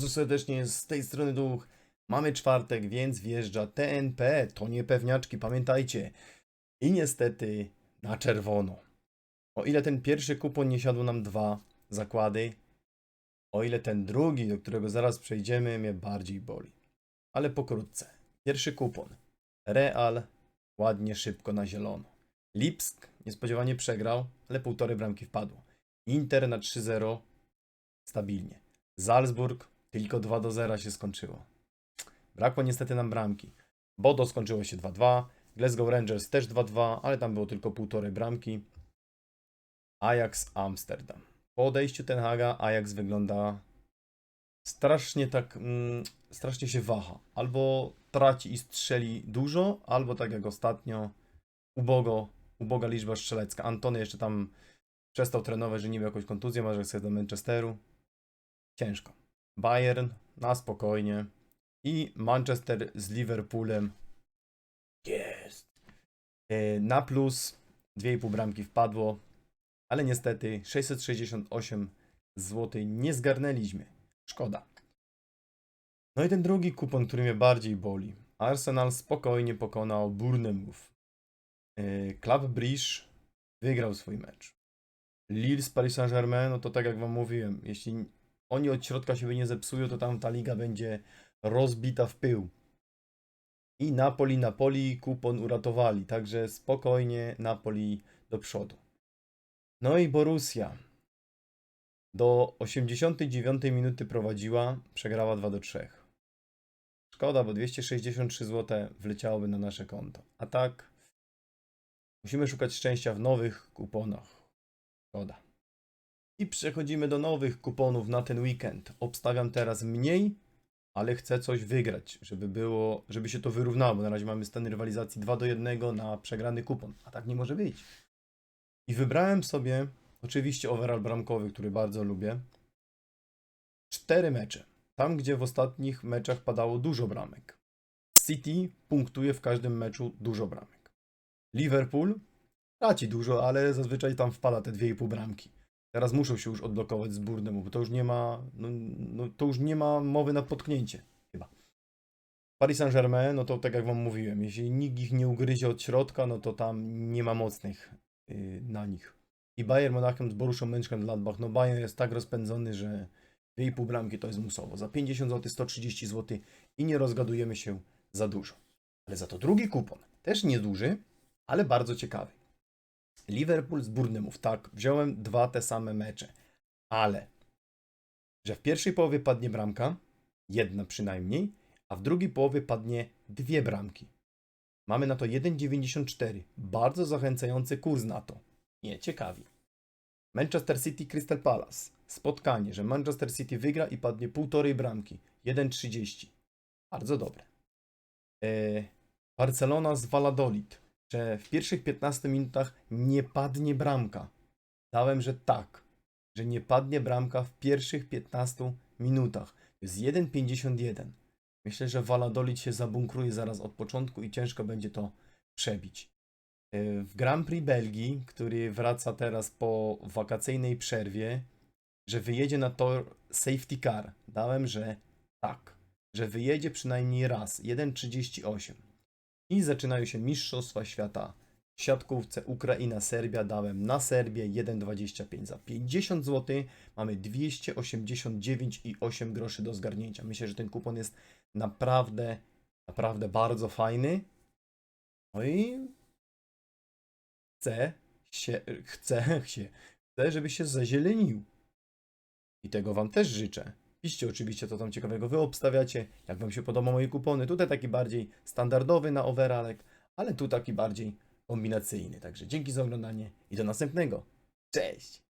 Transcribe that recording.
bardzo serdecznie z tej strony Duch. Mamy czwartek, więc wjeżdża TNP, to nie pewniaczki, pamiętajcie. I niestety na czerwono. O ile ten pierwszy kupon nie siadł nam dwa zakłady, o ile ten drugi, do którego zaraz przejdziemy, mnie bardziej boli. Ale pokrótce. Pierwszy kupon. Real ładnie, szybko na zielono. Lipsk niespodziewanie przegrał, ale półtorej bramki wpadło. Inter na 3-0 stabilnie. Salzburg tylko 2 do 0 się skończyło. Brakło niestety nam bramki. Bodo skończyło się 2-2, Glasgow Rangers też 2-2, ale tam było tylko półtorej bramki. Ajax Amsterdam. Po odejściu Ten Haga Ajax wygląda strasznie tak, mm, strasznie się waha. Albo traci i strzeli dużo, albo tak jak ostatnio ubogo, uboga liczba strzelecka. Antony jeszcze tam przestał trenować, że nie miał jakąś kontuzję, może chce do Manchesteru. Ciężko. Bayern na spokojnie. I Manchester z Liverpoolem. Jest. E, Na plus 2,5 bramki wpadło, ale niestety 668 zł nie zgarnęliśmy. Szkoda. No i ten drugi kupon, który mnie bardziej boli. Arsenal spokojnie pokonał Bournemouth. E, Club Brugge wygrał swój mecz. Lille z Paris Saint-Germain, no to tak jak wam mówiłem, jeśli oni od środka siebie nie zepsują, to tam ta liga będzie rozbita w pył. I Napoli, Napoli kupon uratowali, także spokojnie Napoli do przodu. No i Borussia do 89 minuty prowadziła, przegrała 2 do 3. Szkoda, bo 263 zł wleciałoby na nasze konto. A tak musimy szukać szczęścia w nowych kuponach. Szkoda. I przechodzimy do nowych kuponów na ten weekend. Obstawiam teraz mniej, ale chcę coś wygrać, żeby było, żeby się to wyrównało, na razie mamy stan rywalizacji 2 do 1 na przegrany kupon, a tak nie może być. I wybrałem sobie oczywiście overall bramkowy, który bardzo lubię. Cztery mecze. Tam, gdzie w ostatnich meczach padało dużo bramek. City punktuje w każdym meczu dużo bramek. Liverpool traci dużo, ale zazwyczaj tam wpada te 2,5 bramki. Teraz muszą się już odblokować z Burnemu, bo to już nie ma, no, no, to już nie ma mowy na potknięcie, chyba. Paris Saint-Germain, no to tak jak wam mówiłem, jeśli nikt ich nie ugryzie od środka, no to tam nie ma mocnych yy, na nich. I Bayern Monachium z Borussią Mönchengladbach, no Bayern jest tak rozpędzony, że 2,5 bramki to jest musowo. Za 50 zł, 130 zł i nie rozgadujemy się za dużo. Ale za to drugi kupon, też nieduży, ale bardzo ciekawy. Liverpool z Bournemouth, tak, wziąłem dwa te same mecze, ale że w pierwszej połowie padnie bramka, jedna przynajmniej, a w drugiej połowie padnie dwie bramki. Mamy na to 1,94. Bardzo zachęcający kurs na to. Nie ciekawi. Manchester City Crystal Palace. Spotkanie, że Manchester City wygra i padnie półtorej bramki. 1,30. Bardzo dobre. Eee, Barcelona z Valladolid że w pierwszych 15 minutach nie padnie bramka. Dałem, że tak, że nie padnie bramka w pierwszych 15 minutach. To jest 1,51. Myślę, że Valladolid się zabunkruje zaraz od początku i ciężko będzie to przebić. Yy, W Grand Prix Belgii, który wraca teraz po wakacyjnej przerwie, że wyjedzie na tor safety car. Dałem, że tak, że wyjedzie przynajmniej raz. 1,38. I zaczynają się Mistrzostwa Świata w siatkówce Ukraina-Serbia. Dałem na Serbię 1,25 za 50 zł. Mamy 289,8 groszy do zgarnięcia. Myślę, że ten kupon jest naprawdę, naprawdę bardzo fajny. No i chcę się, chcę się, chcę, żeby się zazielenił. I tego Wam też życzę. Piszcie oczywiście, co tam ciekawego Wy obstawiacie, jak Wam się podoba moje kupony. Tutaj taki bardziej standardowy na overallek, ale tu taki bardziej kombinacyjny. Także dzięki za oglądanie i do następnego. Cześć!